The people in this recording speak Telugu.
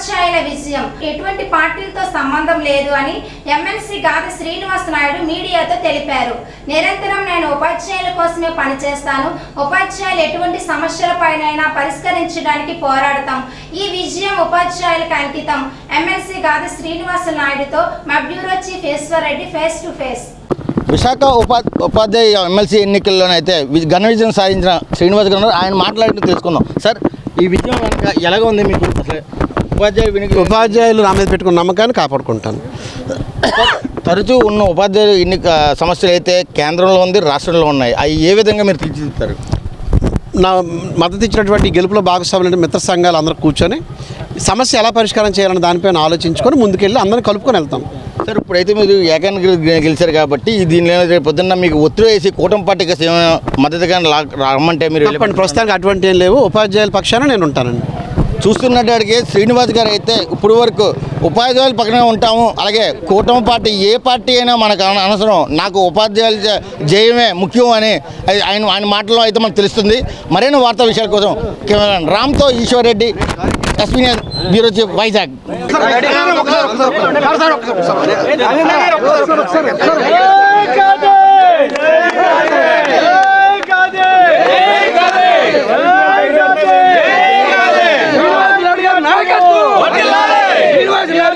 ఉపాధ్యాయుల విజయం. ఎటువంటి పార్టీలతో సంబంధం లేదు అని ఎమ్మెల్సీ గాది శ్రీనివాస్ నాయుడు మీడియాతో తెలిపారు. నిరంతరం నేను ఉపాధ్యాయుల కోసమే పనిచేస్తాను. ఉపాధ్యాయులు ఎటువంటి సమస్యలపైనైనా పరిష్కరించడానికి పోరాడతాం. ఈ విజయం ఉపాధ్యాయులకు అంకితం. ఎమ్మెల్సీ గాది శ్రీనివాస నాయుడుతో మా bureau chief Eswar Reddy face to face. Visakha ఉపా ఉపాధ్యాయ ఎమ్మెల్సీ ఎన్నికల్లోనైతే ఘన విజయం సాధించిన శ్రీనివాస్ గారు ఆయన మాట్లాడిన తెలుసుకుందాం. సార్ ఈ విజయం వెనక ఎలాగ ఉంది మీకు అసలు? ఉపాధ్యాయ విని ఉపాధ్యాయులు నా మీద పెట్టుకున్న నమ్మకాన్ని కాపాడుకుంటాను. తరచూ ఉన్న ఉపాధ్యాయులు ఎన్నిక సమస్యలు అయితే కేంద్రంలో ఉంది రాష్ట్రంలో ఉన్నాయి. అవి ఏ విధంగా మీరు తీర్చిదిద్దుతారు? నా మద్దతు ఇచ్చినటువంటి గెలుపులో భాగస్వాములైన మిత్ర సంఘాలు అందరూ కూర్చొని సమస్య ఎలా పరిష్కారం చేయాలని దానిపైన ఆలోచించుకొని ముందుకెళ్ళి అందరిని కలుపుకొని వెళ్తాం. సార్ ఇప్పుడైతే మీరు ఏకాన్ని గెలి- గెలిచారు కాబట్టి దీనిలో రేపు పొద్దున్న మీకు ఒత్తిడి వేసి కూటమి పార్టీకి మద్దతుగా రమ్మంటే మీరు ప్రస్తుతానికి అటువంటి ఏం లేవు. ఉపాధ్యాయుల పక్షాన నేను ఉంటానండి. చూస్తున్నట్టుగా శ్రీనివాస్ గారు అయితే ఇప్పుడు వరకు ఉపాధ్యాయులు పక్కనే ఉంటాము అలాగే కూటమి పార్టీ ఏ పార్టీ అయినా మనకు అనవసరం నాకు ఉపాధ్యాయుల జయమే ముఖ్యం అని ఆయన ఆయన మాటల్లో అయితే మనకు తెలుస్తుంది మరైన వార్తా విషయాల కోసం camera రామ్తో Eswar Reddy SP bureau chief Vizag